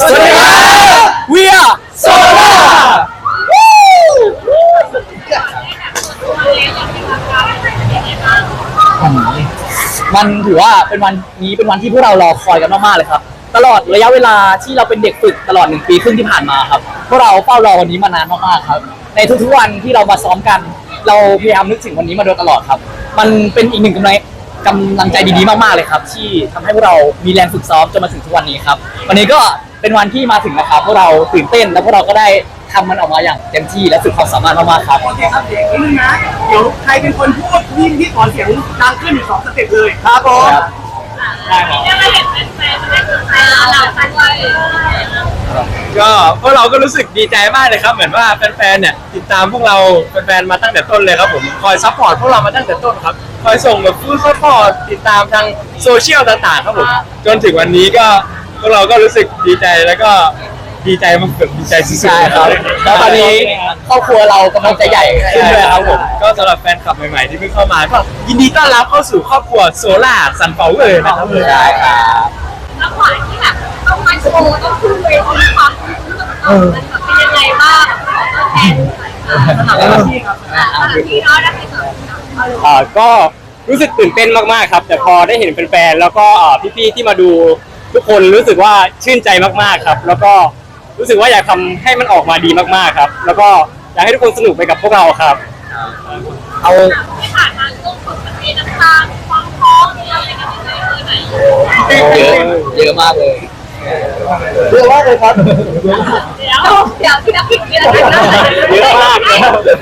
สวัสดีครับ We are Sola มันถือว่าเป็นวันนี้เป็นวันที่พวกเรารอคอยกันมากๆเลยครับ ตลอดระยะเวลาที่เราเป็นเด็กฝึกตลอดหนึ่งปีครึ่งที่ผ่านมาครับพวกเราเฝ้ารอวันนี้มานานมากๆครับ ในทุกๆวันที่เรามาซ้อมกัน เราพยายามนึกถึงวันนี้มาโดยตลอดครับ มันเป็นอีกหนึ่งกำลังกำลังใจดีๆมากๆเลยครับ ที่ทำให้พวกเรามีแรงฝึกซ้อมจนมาถึงทุกวันนี้ครับ วันนี้ก็ เป็นวันที่มาถึงนะครับพวกเราตื่นเต้นและพวกเราก็ได้ทำมันออกมาอย่างเต็มที่และสุดความสามารถมากๆครับโอเคครับเดี๋ยวนิดนึงนะ เดี๋ยวใครเป็นคนพูดพี่พี่ขอเสียงดังขึ้นอีกสองสเต็ปเลยครับผม ได้ครับ ได้มาเห็นแฟนๆมาได้สนใจเราด้วยก็พวกเราก็รู้สึกดีใจมากเลยครับ เหมือนว่าแฟนๆเนี่ยติดตามพวกเราแฟนๆมาตั้งแต่ต้นเลยครับผมคอยซัพพอร์ตพวกเรามาตั้งแต่ต้นครับคอยส่งแบบฟู้ดซัพพอร์ตติดตามทางโซเชียลต่างๆครับผมจนถึงวันนี้ก็ พวกเราก็รู้สึกดีใจแล้วก็ดีใจมากแบบดีใจสุดๆใช่ครับแล้วตอนนี้ครอบครัวเรากำลังจะใหญ่ขึ้นใช่ด้วยคครัรับบผผมมก็สำหรับแฟนคลับใหม่ๆที่เพิ่งเข้ามาก็ยินดีต้อนรับเข้าสู่ครอบครัวโซล่าซันเฟลเวอร์นะครับผมใช่ครับแล้วขวานที่แบบต้องมาโชว์ต้องขึ้นเวทีความรู้สึกเรามันแบบเป็นยังไงบ้างขอตัวแทนหน่อยค่ะเจ้าหน้าที่ครับอ่าที่เราได้ไปสอนเอาเลยอ่าก็รู้สึกตื่นเต้นมากๆครับ แต่พอได้เห็นแฟนๆแล้วก็อ่าพี่ๆที่มาดู ทุกคนรู้สึกว่าชื่นใจมากๆครับ แล้วก็รู้สึกว่าอยากทำให้มันออกมาดีมากๆครับ แล้วก็อยากให้ทุกคนสนุกไปกับพวกเราครับ เอาที่ผ่านมาช่วงฝึกประเทศต่างๆความพร้อมอะไรกันยังไงเลยไหนเยอะเยอะมากเลยเรียกว่าเลยครับเดี๋ยวเดี๋ยวที่นักพิมพ์นี่แหละกันนะเยอะมากเลย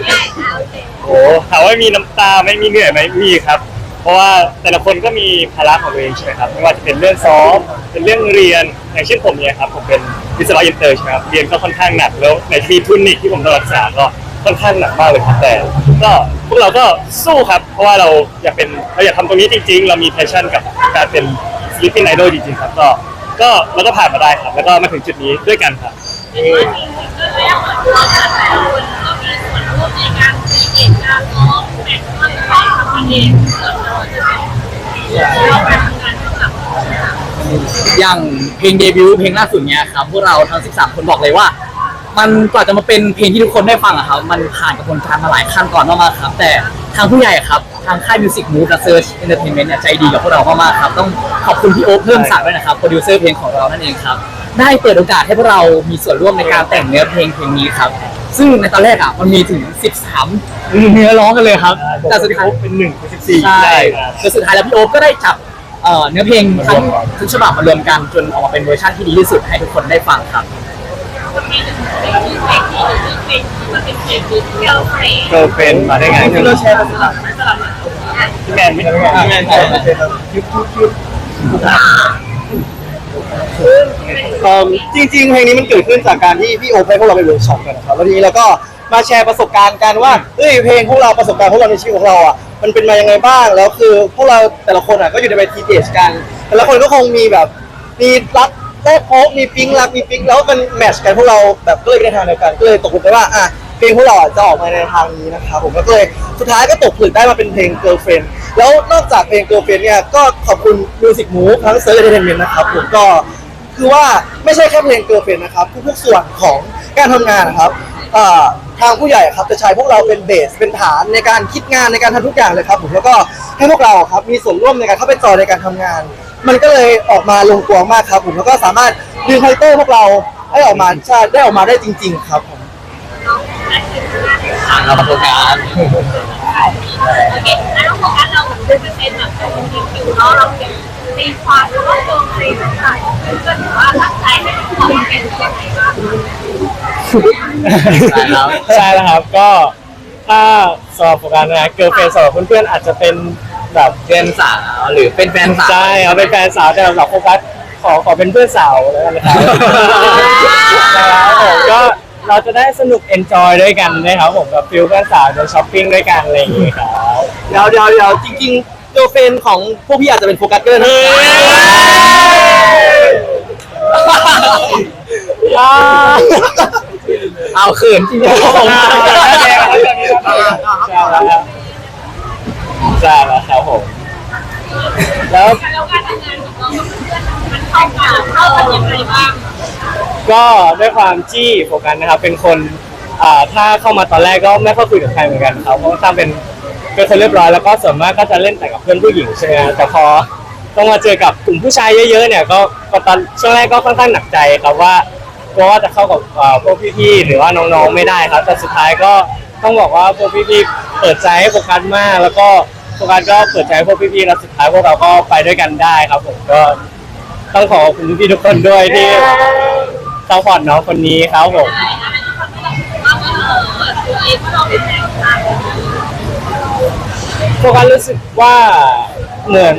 ใช่ค่ะโอเคโอ้ถามว่ามีน้ำตาไม่มีเหนื่อยไหมมีครับ เพราะว่าแต่ละคนก็มีภาระของตัวเองใช่ไหมครับไม่ว่าจะเป็นเรื่องซ้อมเป็นเรื่องเรียนอย่างเช่นผมเนี่ยครับผมเป็นวิศวะอินเตอร์ใช่ไหมครับเรียนก็ค่อนข้างหนักแล้วในที่มีทุนนิกที่ผมต้องรักษาก็ค่อนข้างหนักมากเลยครับแต่ก็พวกเราก็สู้ครับ เพราะว่าเราอยากเป็นเราอยากทำตรงนี้จริง ๆ เรามีแพชชั่นกับการเป็นศิลปินไอดอลจริงๆครับก็ก็เราก็ผ่านมาได้ครับ แล้วก็มาถึงจุดนี้ด้วยกันครับเป็นว่าจริงๆก็ไม่ได้เหมือเราแต่ละคนก็มีส่วนร่วมในการมีเอกการร้องแต่งก็จะไปทำเองเราจ อย่างเพลงเดบิวต์เพลงล่าสุดเนี้ยครับพวกเราทั้ง 13 คนบอกเลยว่า มันกว่าจะมาเป็นเพลงที่ทุกคนได้ฟังอะครับ มันผ่านกระบวนการมาหลายขั้นตอนมากๆครับ แต่ทางผู้ใหญ่ครับ ทางค่ายมิวสิกมูฟและเซิร์ชเอนเตอร์เทนเมนต์เนี่ยใจดีกับพวกเรามากๆครับ ต้องขอบคุณพี่โอ๊คเพิ่มศักดิ์ด้วยนะครับโปรดิวเซอร์เพลงของเรานั่นเองครับ ได้เปิดโอกาสให้พวกเรามีส่วนร่วมในการแต่งเนื้อเพลงเพลงนี้ครับ ซึ่งในตอนแรกอะมันมีถึง 13 เนื้อร้องกันเลยครับ แต่สุดท้ายเป็นหนึ่งเป็นสิบสี่ใช่ได้ครับแต่สุดท้ายแล้วพี่โอ๊คก็ได้จับเอ่อเนื้อเพลงทั้งทุกฉบับมารวมกันจนออกมาเป็นเวอร์ชันที่ดีที่สุดให้ทุกคนได้ฟังครับคนที่หนึ่งเพลงที่เพลงที่หนึ่งเพลงที่มันเป็นเพลงที่เที่ยวเพลงเกิร์ลเฟนมาได้ไงคือเราแชร์ประสบการณ์ไม่สลับกันพี่แมนไม่งานแชร์ประสบการณ์คิวคิวคิว เอิ่มจริงๆเพลงนี้มันเกิดขึ้นจากการที่พี่โอ๊คให้พวกเราไปเวิร์กช็อปกันนะครับแล้วทีนี้เราก็มาแชร์ประสบการณ์กันว่าเอ้ยเพลงพวกเราประสบการณ์พวกเราในชีวิตของเราอะมันเป็นมายังไงบ้างแล้วคือพวกเราแต่ละคนอะก็อยู่ในเวทีเดชกัน แต่ละคนก็คงมีแบบมีรักแรกพบมีปิ๊งรักมีปิ๊งแล้วมันแมทช์กันพวกเราแบบก็เลยไปในทางเดียวกันก็เลยตกลงกันว่าอะเพลงพวกเราอะจะออกมาในทางนี้นะครับผมก็เลยสุดท้ายก็ตกผลึกได้มาเป็นเพลง Girlfriend แล้วนอกจากเพลง Girlfriend เนี่ยก็ขอบคุณ Music Move ทั้ง Search Entertainment นะครับผมก็ คือว่าไม่ใช่แค่เพลงเกิร์ลเฟนนะครับทุกๆส่วนของการทำงานนะครับอ่าทางผู้ใหญ่ครับจะใช้พวกเราเป็นเบสเป็นฐานในการคิดงานในการทำทุกอย่างเลยครับผมแล้วก็ให้พวกเราครับมีส่วนร่วมในการเข้าไปจอยในการทำงาน มันก็เลยออกมาลงตัวมากครับผมแล้วก็สามารถดึงคาแรคเตอร์พวกเราให้ออกมาใช่ได้ออกมาได้จริง ๆ ครับผมน้องและทีมงานเราประสบการณ์โอเคแล้วโฟกัสเราแบบเป็นเป็นแบบเป็นคิวเนาะเราเก็บ ตีความแล้วก็โยงอะไรต่างๆก็ถือว่าตั้งใจให้ทุกคนเป็นยังไงบ้างใช่ครับใช่แล้วครับก็ถ้าสอบประการนะเกิร์ลเฟนสำหรับเพื่อนๆอาจจะเป็นแบบเพื่อนสาวหรือเป็นแฟนสาวใช่ครับเป็นแฟนสาวแต่สำหรับโฟกัสขอขอเป็นเพื่อนสาวแล้วกันนะครับนะครับผมก็เราจะได้สนุกเอนจอยด้วยกันนะครับผมกับฟิลเพื่อนสาวเดินช้อปปิ้งด้วยกันอะไรอย่างเงี้ยครับเดี๋ยวเดี๋ยวเดี๋ยวจริงๆ เกิร์ลเฟนของพวกพี่อาจจะเป็นโฟกัสเกอร์นะว้าเอาคืนจริงๆครับผมใช่แล้วครับใช่แล้วครับผม แล้วแล้วการทำงานของเรากับเพื่อนมันเข้ากันเข้ากันยังไงบ้างก็ด้วยความที่โฟกัสนะครับ เป็นคนอ่าถ้าเข้ามาตอนแรกก็ไม่ค่อยคุยกับใครเหมือนกันครับเพราะว่าตั้มเป็น เป็นคนเรียบร้อยแล้วก็ส่วนมากก็จะเล่นแต่กับเพื่อนผู้หญิงใช่ไหมฮะแต่พอต้องมาเจอกับกลุ่มผู้ชายเยอะๆเนี่ยก็ก็ตอนช่วงแรกก็ค่อนข้างหนักใจครับว่ากลัวว่าจะเข้ากับอ่าพวกพี่ๆหรือว่าน้องๆไม่ได้ครับ แต่สุดท้ายก็ต้องบอกว่าพวกพี่ๆเปิดใจให้โฟกัสมาก แล้วก็โฟกัสก็เปิดใจให้พวกพี่ๆแล้วสุดท้ายพวกเราก็ไปด้วยกันได้ครับผมก็ต้องขอขอบคุณพี่ๆทุกคนด้วยที่ซัพพอร์ตน้องคนนี้ครับผม เปิดตัวเองว่าเราเป็นแฟนกัน โฟกัสรู้สึกว่าเหมือน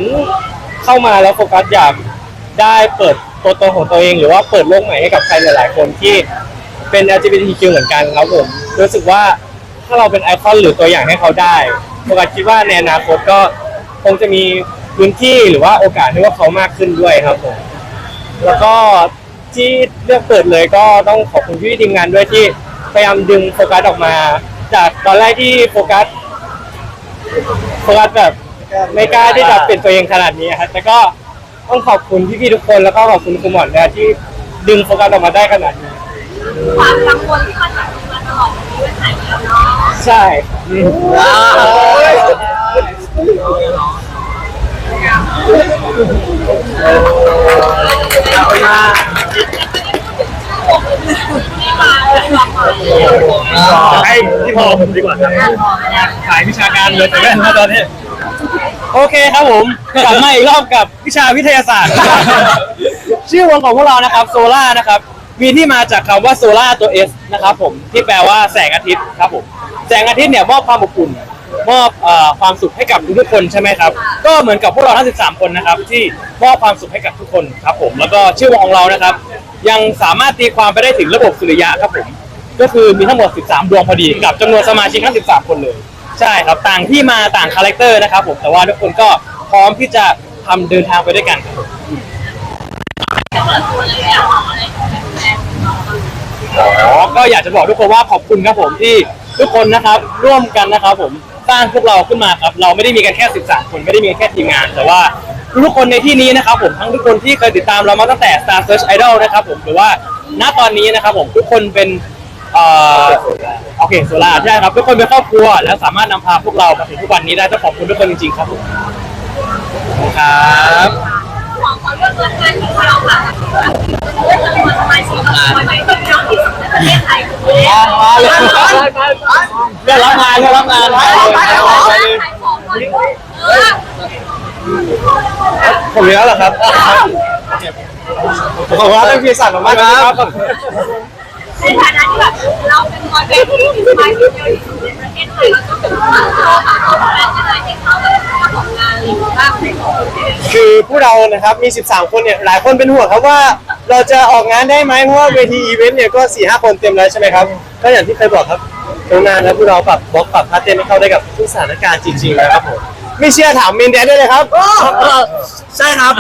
เข้ามาแล้วโฟกัสอยากได้เปิดตัวตนของตัวเอง หรือว่าเปิดโลกใหม่ให้กับใครหลาย ๆ คนที่เป็น LGBTQ เหมือนกันครับผมรู้สึกว่าถ้าเราเป็นไอคอนหรือตัวอย่างให้เขาได้โฟกัสคิดว่าในอนาคตก็คงจะมีพื้นที่หรือว่าโอกาสให้ว่าเขามากขึ้นด้วยครับผมแล้วก็ที่เลือกเปิดเลยก็ต้องขอบคุณพี่ทีมงานด้วยที่พยายามดึงโฟกัสออกมา จากตอนแรกที่โฟกัส โฟกัสแบบไม่กล้าที่จะเปลี่ยนตัวเองขนาดนี้ครับแต่ก็ต้องขอบคุณพี่ๆทุกคนแล้วก็ขอบคุณคุณหมอนนะที่ดึงโฟกัสออกมาได้ขนาดนี้ ความกังวลที่มันแบบมาตลอดชีวิตไหนแล้วเนาะใช่ว้าว ให้พี่พอผมดีกว่าครับขายวิชาการเลยแต่แม่นตอนนี้ โอเคครับผม กลับมาอีกรอบกับวิชาวิทยาศาสตร์ ชื่อวงของพวกเรานะครับโซล่านะครับ มีที่มาจากคำว่าโซล่าตัว S นะครับผมที่แปลว่าแสงอาทิตย์ครับผมแสงอาทิตย์เนี่ยมอบความอบอุ่นมอบเอ่อความสุขให้กับทุกๆคนใช่ไหมครับ ก็เหมือนกับพวกเราทั้ง 13 คนนะครับ ที่มอบความสุขให้กับทุกคนครับผมแล้วก็ชื่อวงของเรานะครับ ยังสามารถตีความไปได้ถึงระบบสุริยะครับผมก็คือมีทั้งหมด 13 ดวงพอดีกับจำนวนสมาชิกทั้ง 13 คนเลย ใช่ครับต่างที่มาต่างคาแรคเตอร์นะครับผมแต่ว่าทุกคนก็พร้อมที่จะทำเดินทางไปด้วยกันครับผมอ๋อก็อยากจะบอกทุกคนว่าขอบคุณครับผมที่ทุกคนนะครับร่วมกันนะครับผมสร้างพวกเราขึ้นมาครับ เราไม่ได้มีกันแค่ 13 คนไม่ได้มีกันแค่ทีมงาน แต่ว่า ทุกคนในที่นี้นะครับผมทั้งทุกคนที่เคยติดตามเรามาตั้งแต่ Star Search Idol นะครับผมหรือว่าณตอนนี้นะครับผมทุกคนเป็นเอ่อโอเคโซล่าใช่ครับทุกคนเป็นครอบครัว และสามารถนำพาพวกเรามาถึงทุกวันนี้ได้ต้องขอบคุณทุกคนจริงๆครับผมขอบคุณครับขอขอเลือกเรื่องงานของเราค่ะเลือกจำนวนสมาชิกเราไหมที่เยอะที่สุดในประเทศไทยคือมาเลยเรื่องรับงานเรื่องรับงานขายของก่อนเออ ผมเลี้ยแล้วเหรอครับขอบคุณครับท่านพีสั่งมากครับในฐานะที่แบบเราเป็นบอยแบนด์ที่มีสมาชิกเยอะที่สุดในประเทศไทยเราต้องเป็นผู้โชว์ค่ะเขาเป็นอะไรที่เขาแบบเจ้าของงานหรือว่าเป็นของคือผู้เรานะครับมี 13 คนเนี่ยหลายคนเป็นห่วงครับว่าเราจะออกงานได้ไหมเพราะว่าเวทีอีเวนต์เนี่ยก็4ี่ห้าคนเต็มแล้วใช่ไหมครับ ก็อย่างที่เคยบอกครับตรงนานแล้วพวกเราปรับบล็อกปรับพาร์ทเต้นให้เข้าได้กับทุกสถานการณ์จริงๆนะครับผมไม่เชื่อถามเมนแดนได้เลยครับ ใช่ครับ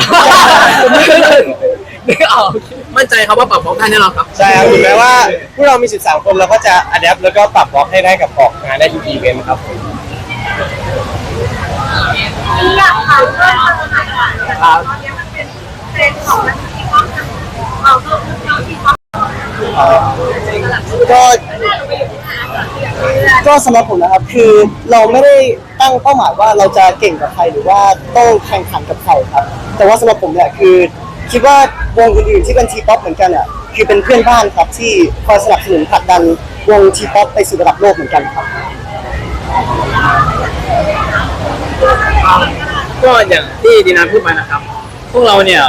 ผมไม่เคยนึกออกมั่นใจครับว่าปรับพร้อมกันแน่นอนครับ ใช่ครับถึงแม้ว่าพวกเรามี 13 คนเราก็จะอัดแอปแล้วก็ปรับบล็อกให้ได้กับออกงานได้ทุกอีเวนต์ครับผมอยากถามเรื่องสถานการณ์ตอนนี้มันเป็นเทรนด์ของมันที่ต้องเอาเรื่องเราที่ต้องก็น่าจะไปอยู่ที่ไหนอะก็สำหรับผมนะครับ คือเราไม่ได้ ตั้งเป้าหมายว่าเราจะเก่งกับใครหรือว่าต้องแข่งขันกับใครครับ แต่ว่าสำหรับผมเนี่ยคือคิดว่าวงอื่นๆที่เป็นทีป๊อปเหมือนกันอะคือเป็นเพื่อนบ้านครับที่คอยสนับสนุนผลักดันวงทีป๊อปไปสู่ระดับโลกเหมือนกันครับ ก็อย่างที่ดีนาพูดมานะครับ พวกเราเนี่ย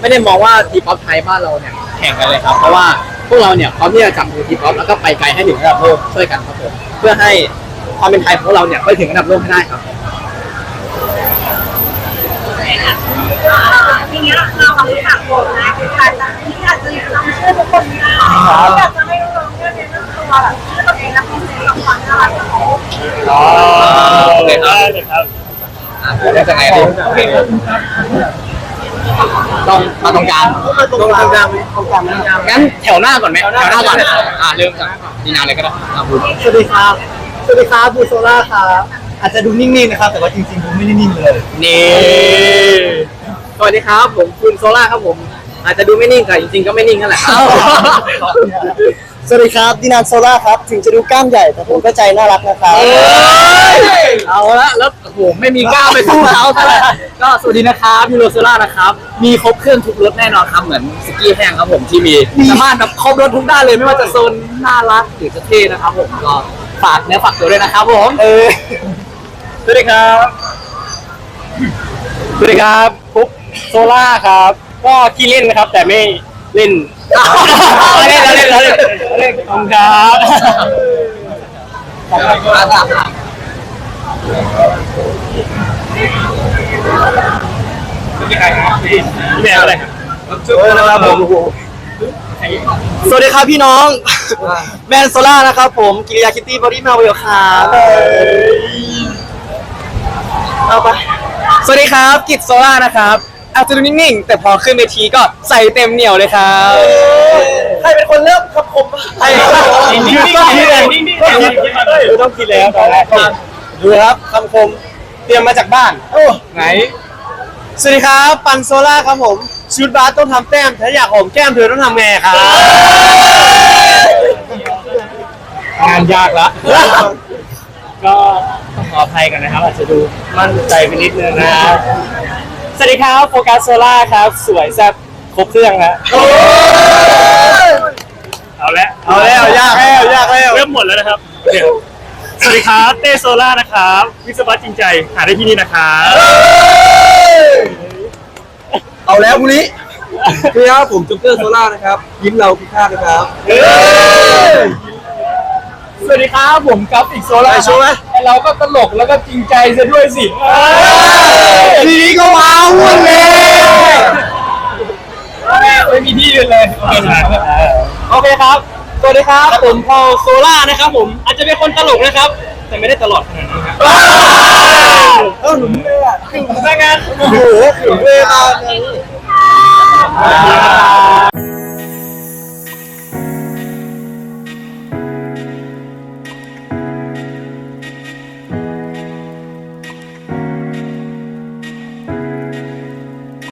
ไม่ได้มองว่าทีป๊อปไทยบ้านเราเนี่ยแข่งกันเลยครับ เพราะว่าพวกเราเนี่ยพร้อมที่จะจับมือทีป๊อปแล้วก็ไปไกลให้ถึงระดับโลกช่วยกันครับผมเพื่อให้ ความเป็นไทยของพวกเราเนี่ยไปถึงระดับโลกให้ได้ครับทีนี้เราเรารู้จักโบสนะคือการที่อาจจะจำชื่อทุกคนไม่ได้อยากจะให้น้องๆเนี่ยเรียนเรื่องตัวแบบชื่อตัวเองและพิเศษกับความน่ารักของเขาอ๋อโอเคครับได้เลยครับได้จากไหนดีโอเคต้องมาตรงกลางตรงกลางตรงกลางตรงกลางนะครับงั้นแถวหน้าก่อนไหมแถวหน้าก่อนอ่าเริ่มจากดีนาเลยก็ได้ครับพูดสวัสดีครับ สวัสดีครับบูโซล่าครับอาจจะดูนิ่งๆนะครับ แต่ว่าจริงๆดูไม่ได้นิ่งเลยนี่วัสดีครับผมคุณโซล่าครับผม อาจจะดูไม่นิ่งแต่จริงๆก็ไม่นิ่งนั่นแหละครับสวัสดีครับดินานโซล่าครับ ถึงจะดูกล้ามใหญ่แต่ผมก็ใจน่ารักนะครับเอาละแล้วโอ้โหไม่มีกล้าไปสู้เขาซะแล้วก็สวัสดีนะครับยูโรโซล่านะครับ มีครบเครื่องทุกรถแน่นอนครับเหมือนสกีแห้งครับผมที่มีสามารถแบบครบรถทุกด้านเลยไม่ว่าจะโซนน่ารักหรือจะเท่นะครับผมก็ ฝากเนื้อฝากตัวด้วยนะครับผมเออสวัสดีครับ สวัสดีครับปุ๊บโซล่าครับ ก็ขี้เล่นนะครับ แต่ไม่เล่นเล่นเล่นเล่นเล่นขอบคุณครับพี่แม่อะไรครับนะครับผม สวัสดีครับพี่น้องแมนโซล่านะครับผมกิริยาคิตตี้บอดี้มาเวลครับเอาไปสวัสดีครับกิตโซล่านะครับอาจจะดูนิ่งๆ แต่พอขึ้นเวทีก็ใส่เต็มเหนียวเลยครับใครเป็นคนเริ่มคำคมใครนิ่งๆต้องคิดเลยนิ่งๆต้องคิดแล้วตอนแรกดูครับคำคมเตรียมมาจากบ้านโอ้ไหนสวัสดีครับปันโซล่าครับผม ชุดบาสต้องทำแต้มถ้าอยากหอมแก้มเธอต้องทำไงครับงานยากละ ก็ต้องขออภัยกันนะครับ อาจจะดูมั่นใจไปนิดนึงนะสวัสดีครับโฟกัสโซล่าครับ สวยแซ่บครบเครื่องฮะเอาละเอาแล้วยากแล้วยากแล้วเริ่มหมดแล้วนะครับเดี๋ยวสวัสดีครับเต้โซล่านะครับ วิศวะจริงใจหาได้ที่นี่นะครับ เอาแล้วบุรีพี่ครับผมจุ๊กเกอร์โซล่านะครับ ยิ้มเราพิฆาตนะครับสวัสดีครับผมกัฟอีกโซล่าไปช่วยไหมไอเราก็ตลกแล้วก็จริงใจซะด้วยสิทีนี้ก็ว้าววุ่นเลยไม่มีที่ยืนเลยโอเคครับสวัสดีครับผมพอลโซล่านะครับ ผมอาจจะเป็นคนตลกนะครับ แต่ไม่ได้ตลอดขนาดนั้นครับ เออหนุ่มเลยอะถ้างั้นโอ้โหถึงเวลาค่ะ